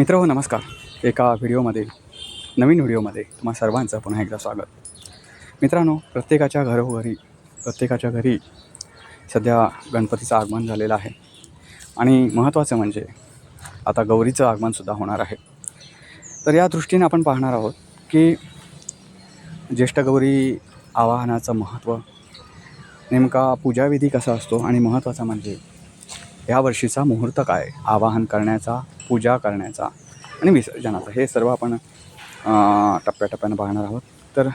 मित्र हो नमस्कार. एका व्हिडिओमध्ये नवीन व्हिडिओमध्ये तुम्हा सर्वांचं पुन्हा एकदा स्वागत. मित्रांनो प्रत्येकाच्या घरोघरी प्रत्येकाच्या घरी सध्या गणपतीचं आगमन झालेलं आहे. आणि महत्त्वाचं म्हणजे आता गौरीचं आगमनसुद्धा होणार आहे. तर या दृष्टीने आपण पाहणार आहोत की ज्येष्ठ गौरी आवाहनाचं महत्त्व नेमका पूजाविधी कसा असतो आणि महत्त्वाचा म्हणजे या वर्षीचा मुहूर्त काय? आवाहन करण्याचा पूजा करण्याचा. आणि विसर्जनाचा हे सर्व आपण टप्प्याटप्प्यानं पाहणार आहोत. तर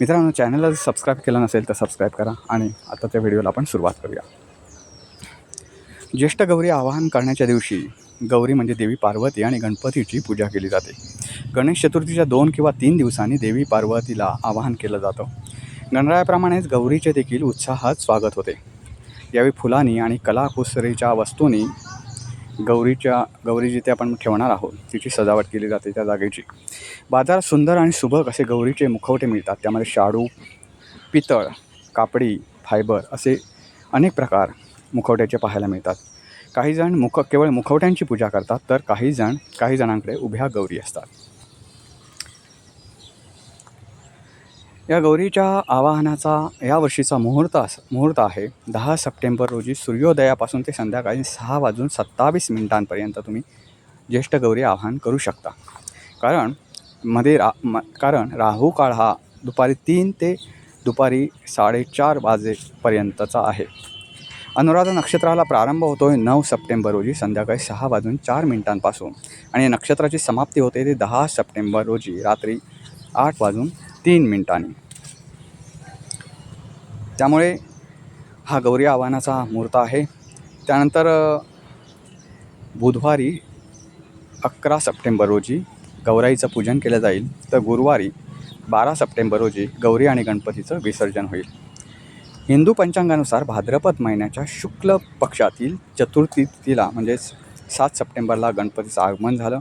मित्रांनो चॅनलला जर सबस्क्राईब केलं नसेल तर सबस्क्राईब करा आणि आता त्या व्हिडिओला आपण सुरुवात करूया. ज्येष्ठ गौरी आवाहन करण्याच्या दिवशी गौरी म्हणजे देवी पार्वती आणि गणपतीची पूजा केली जाते. गणेश चतुर्थीच्या दोन किंवा तीन दिवसांनी देवी पार्वतीला आवाहन केलं जातं. गणरायाप्रमाणेच गौरीचे देखील उत्साहात स्वागत होते. यावेळी फुलांनी आणि कलाकुसरीच्या वस्तूंनी गौरीच्या गौरी जिथे आपण ठेवणार आहोत तिची सजावट केली जाते त्या जागेची. बाजारात सुंदर आणि सुबक असे गौरीचे मुखवटे मिळतात. त्यामध्ये शाडू पितळ कापडी फायबर असे अनेक प्रकार मुखवट्याचे पाहायला मिळतात. काही जण मुख केवळ मुखवट्यांची पूजा करतात तर काही जण काही जणांकडे उभ्या गौरी असतात. या गौरीच्या आवाहनाचा या वर्षीचा मुहूर्त अस मुहूर्त आहे. दहा सप्टेंबर रोजी सूर्योदयापासून ते संध्याकाळी सहा वाजून सत्तावीस मिनिटांपर्यंत तुम्ही ज्येष्ठ गौरी आवाहन करू शकता. कारण मध्ये रा म कारण राहू काळ हा दुपारी तीन ते दुपारी साडेचार वाजेपर्यंतचा आहे. अनुराधा नक्षत्राला प्रारंभ होतो आहे नऊ सप्टेंबर रोजी संध्याकाळी सहा वाजून चार मिनिटांपासून. आणि नक्षत्राची समाप्ती होते ते दहा सप्टेंबर रोजी रात्री आठ वाजून तीन मिनिटांनी. त्यामुळे हा गौरी आव्हानाचा मुहूर्त आहे. त्यानंतर बुधवारी अकरा सप्टेंबर रोजी गौराईचं पूजन केलं जाईल. तर गुरुवारी बारा सप्टेंबर रोजी गौरी आणि गणपतीचं विसर्जन होईल. हिंदू पंचांगानुसार भाद्रपद महिन्याच्या शुक्ल पक्षातील चतुर्थीतीला म्हणजेच सात सप्टेंबरला गणपतीचं आगमन झालं.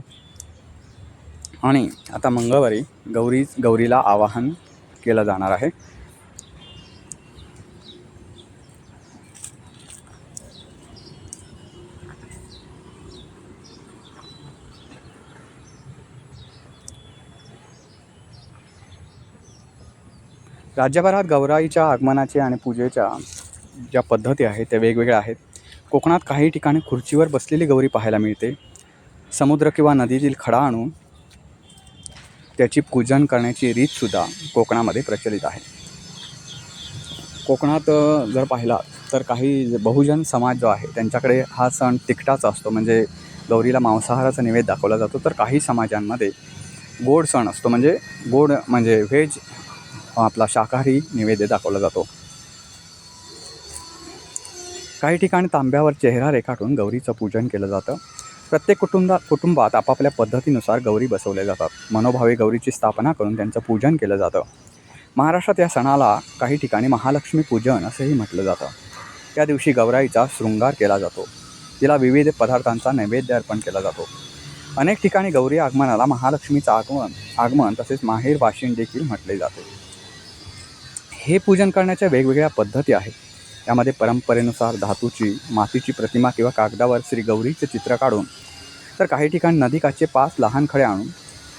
आणि आता मंगळवारी गौरी गौरीला आवाहन केलं जाणार आहे. राज्यभरात गौराईच्या आगमनाचे आणि पूजेच्या ज्या पद्धती आहेत त्या वेगवेगळ्या आहेत. कोकणात काही ठिकाणी खुर्चीवर बसलेली गौरी पाहायला मिळते. समुद्र किंवा नदीतील खडा आणून त्याची पूजन करण्याची रीतसुद्धा कोकणामध्ये प्रचलित आहे. कोकणात जर पाहिला तर काही बहुजन समाज जो आहे त्यांच्याकडे हा सण तिखटाचा असतो. म्हणजे गौरीला मांसाहाराचा नैवेद्य दाखवला जातो. तर काही समाजांमध्ये गोड सण असतो. म्हणजे गोड म्हणजे व्हेज आपला शाकाहारी नैवेद्य दाखवला जातो. काही ठिकाणी तांब्यावर चेहरा रेखाटून गौरीचं पूजन केलं जातं. प्रत्येक कुटुंबा कुटुंबात आपापल्या पद्धतीनुसार गौरी बसवल्या जातात. मनोभावे गौरीची स्थापना करून त्यांचं पूजन केलं जातं. महाराष्ट्रात या सणाला काही ठिकाणी महालक्ष्मी पूजन असंही म्हटलं जातं. त्या दिवशी गौराईचा शृंगार केला जातो. तिला विविध पदार्थांचा नैवेद्य अर्पण केला जातो. अनेक ठिकाणी गौरी आगमनाला महालक्ष्मीचं आगमन आगमन तसेच माहेर वाशिण देखील म्हटले जाते. हे पूजन करण्याच्या वेगवेगळ्या पद्धती आहेत. यामध्ये परंपरेनुसार धातूची मातीची प्रतिमा किंवा कागदावर श्री गौरीचे चित्र काढून तर काही ठिकाणी नदीकाचे पाच लहान खडे आणून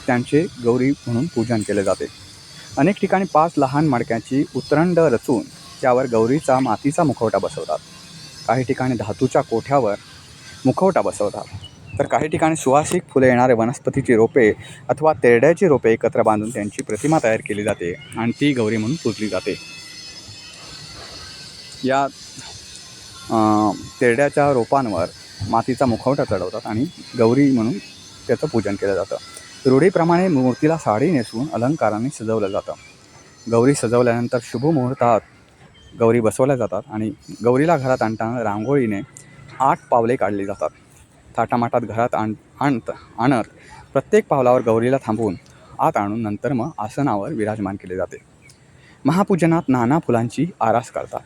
त्यांचे गौरी म्हणून पूजन केले जाते. अनेक ठिकाणी पाच लहान मडक्याची उतरंड रचून त्यावर गौरीचा मातीचा मुखवटा बसवतात. काही ठिकाणी धातूच्या कोठ्यावर मुखवटा बसवतात. तर काही ठिकाणी सुवासिक फुले येणारे वनस्पतीची रोपे अथवा तेरड्याची रोपे एकत्र बांधून त्यांची प्रतिमा तयार केली जाते आणि ती गौरी म्हणून पूजली जाते. या तेरड्याच्या रोपांवर मातीचा मुखवटा चढवतात आणि गौरी म्हणून त्याचं पूजन केलं जातं. रूढीप्रमाणे मूर्तीला साडी नेसून अलंकाराने सजवलं जातं. गौरी सजवल्यानंतर शुभ मुहूर्तात गौरी बसवल्या जातात आणि गौरीला घरात आणताना रांगोळीने आठ पावले काढली जातात. थाटामाटात घरात आण आणत आणत प्रत्येक पावलावर गौरीला थांबवून आत आणून नंतर मग आसनावर विराजमान केले जाते. महापूजनात नाना फुलांची आरास करतात.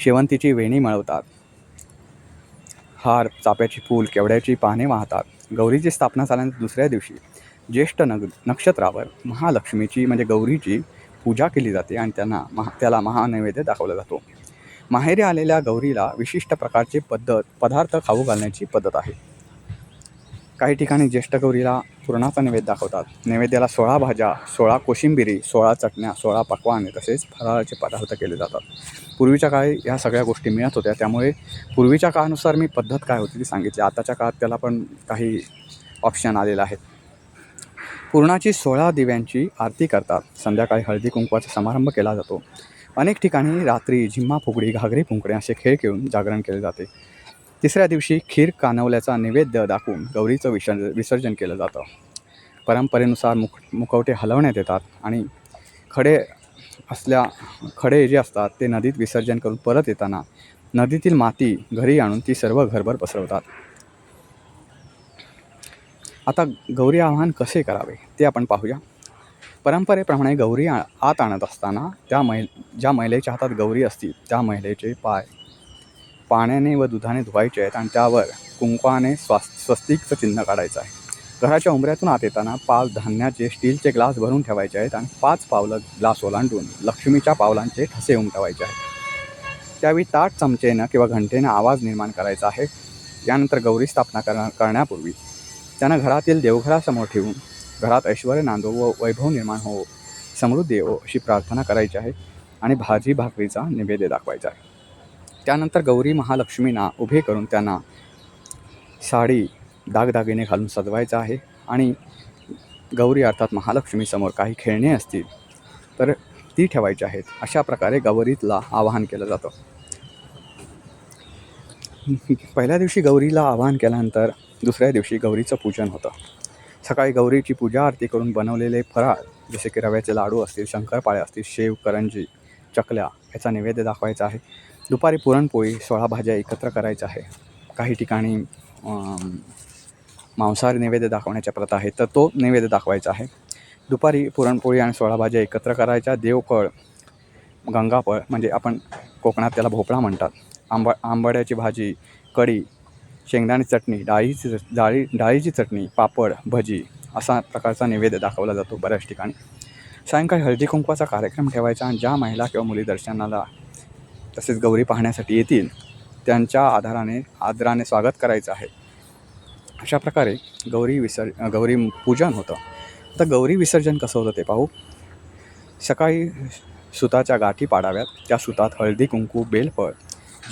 शेवंतीची वेणी मिळवतात. हार चाप्याची फूल केवड्याची पाने वाहतात. गौरीची स्थापना झाल्यानंतर दुसऱ्या दिवशी ज्येष्ठ नग नक्षत्रावर महालक्ष्मीची म्हणजे गौरीची पूजा केली जाते आणि त्यांना महा त्याला महानैवेद्य दाखवला जातो. माहेरी आलेल्या गौरीला विशिष्ट प्रकारचे पद्धत पदार्थ खाऊ घालण्याची पद्धत आहे. काही ठिकाणी ज्येष्ठ गौरीला पुरणाचा नैवेद्य दाखवतात. नैवेद्याला सोळा भाज्या सोळा कोशिंबिरी सोळा चटण्या सोळा पकवाने तसेच फराळाचे पदार्थ केले जातात. पूर्वीच्या काळी ह्या सगळ्या गोष्टी मिळत होत्या. त्यामुळे पूर्वीच्या काळानुसार मी पद्धत काय होती ती सांगितली. आताच्या काळात त्याला पण काही ऑप्शन आलेलं आहेत. पूर्णाची सोळा दिव्यांची आरती करतात. संध्याकाळी हळदी कुंकवाचा समारंभ केला जातो. अनेक ठिकाणी रात्री झिम्मा फुगडी घागरी फुंकणे असे खेळ खेळून जागरण केले जाते. तिसऱ्या दिवशी खीर कानवल्याचा नैवेद्य दाखवून गौरीचं विसर्ज विसर्जन केलं जातं. परंपरेनुसार मुख मुखवटे हलवण्यात येतात आणि खडे असल्या खडे जे असतात ते नदीत विसर्जन करून परत येताना नदीतील माती घरी आणून ती सर्व घरभर पसरवतात. आता गौरी आवाहन कसे करावे ते आपण पाहूया. परंपरेप्रमाणे गौरी आ आत आणत असताना त्या महिल ज्या महिलेच्या हातात गौरी असतील त्या महिलेचे पाय पाण्याने व दुधाने धुवायचे आहेत आणि त्यावर कुंकवाने स्वास स्वस्तिकचं चिन्ह काढायचं आहे. घराच्या उंबऱ्यातून आत येताना पाच धान्याचे स्टीलचे ग्लास भरून ठेवायचे आहेत आणि पाच पावलं ग्लास ओलांडून लक्ष्मीच्या पावलांचे ठसे उमटवायचे आहेत. त्यावेळी ताट चमचेनं किंवा घंटेनं आवाज निर्माण करायचा आहे. यानंतर गौरी स्थापना कर करण्यापूर्वी त्यानं घरातील देवघरासमोर ठेवून घरात ऐश्वर नांदो व वैभव निर्माण हो समृद्धी हो अशी प्रार्थना करायची आहे आणि भाजी भाकरीचा निवेद्य दाखवायचा आहे. त्यानंतर गौरी महालक्ष्मींना उभे करून त्यांना साडी दागदागिने घालून सजवायचं आहे. आणि गौरी अर्थात महालक्ष्मीसमोर काही खेळणे असतील तर ती ठेवायची आहेत. अशा प्रकारे गौरीतला आवाहन केलं जातं. पहिल्या दिवशी गौरीला आवाहन केल्यानंतर दुसऱ्या दिवशी गौरीचं पूजन होतं. सकाळी गौरीची पूजा आरती करून बनवलेले फराळ जसे की रव्याचे लाडू असतील शंकरपाळे असतील शेव करंजी चकल्या याचा नैवेद्य दाखवायचा आहे. दुपारी पुरणपोळी सोळा भाज्या एकत्र करायच्या आहे. काही ठिकाणी मांसाहारी नैवेद्य दाखवण्याच्या प्रथा आहे तर तो नैवेद्य दाखवायचा आहे. दुपारी पुरणपोळी आणि सोळा भाज्या एकत्र करायच्या. देवकळ गंगाफळ म्हणजे आपण कोकणात त्याला भोपळा म्हणतात. आंबा आंबाड्याची भाजी कढी शेंगदाणी चटणी डाळीची चट- डाळी डाळीची चटणी पापड भजी असा प्रकारचा नैवेद्य दाखवला जातो बऱ्याच ठिकाणी. सायंकाळी हळदी कुंकवाचा कार्यक्रम ठेवायचा आणि ज्या महिला किंवा मुली दर्शनाला तसेच गौरी पाहण्यासाठी येतील त्यांच्या आधाराने आदराने स्वागत करायचं आहे. अशा प्रकारे गौरी विसर् गौरी पूजन होतं. तर गौरी विसर्जन कसं होतं ते पाहू. सकाळी सुताच्या गाठी पाडाव्यात. त्या सुतात हळदी कुंकू बेलफळ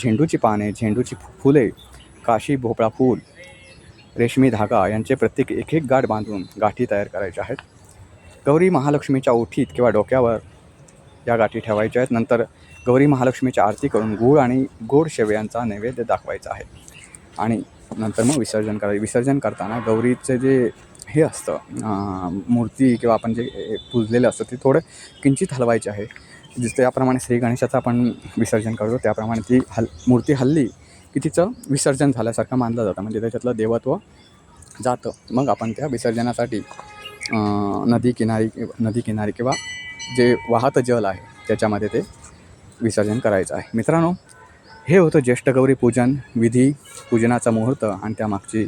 झेंडूची पाने झेंडूची फु- फुले काशी भोपळा फूल रेशमी धागा यांचे प्रत्येक एक एक गाठ बांधून गाठी तयार करायच्या आहेत. गौरी महालक्ष्मीच्या ओठीत किंवा डोक्यावर या गाठी ठेवायच्या आहेत. नंतर गौरी महालक्ष्मीची आरती करून गूळ आणि गोड शेवयांचा नैवेद्य दाखवायचा आहे. आणि नंतर मग विसर्जन करायचं विसर्जन करताना गौरीचं जे हे असतं मूर्ती किंवा आपण जे ए, पुजलेलं असतं ते थोडं किंचित हलवायचे आहे. जसं त्याप्रमाणे श्री गणेशाचं आपण विसर्जन करतो त्याप्रमाणे ती हल मूर्ती हल्ली की तिचं विसर्जन झाल्यासारखं मानलं जातं. म्हणजे त्याच्यातलं देवत्व जातं. मग आपण त्या विसर्जनासाठी नदी किनारी नदी किनारी किंवा जे वाहतं जल आहे त्याच्यामध्ये ते विसर्जन करायचं आहे. मित्रांनो हे होतं ज्येष्ठ गौरी पूजन विधी पूजनाचा मुहूर्त आणि त्यामागची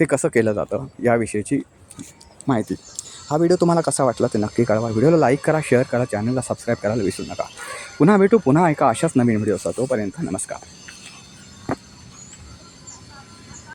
ते कसं केलं जातं याविषयीची माहिती. हा व्हिडिओ तुम्हाला कसा वाटला ते नक्की कळवा. व्हिडिओला लाईक करा शेअर करा चॅनलला सबस्क्राईब करायला विसरू नका. पुन्हा भेटू पुन्हा एका अशाच नवीन व्हिडिओचा तोपर्यंत नमस्कार.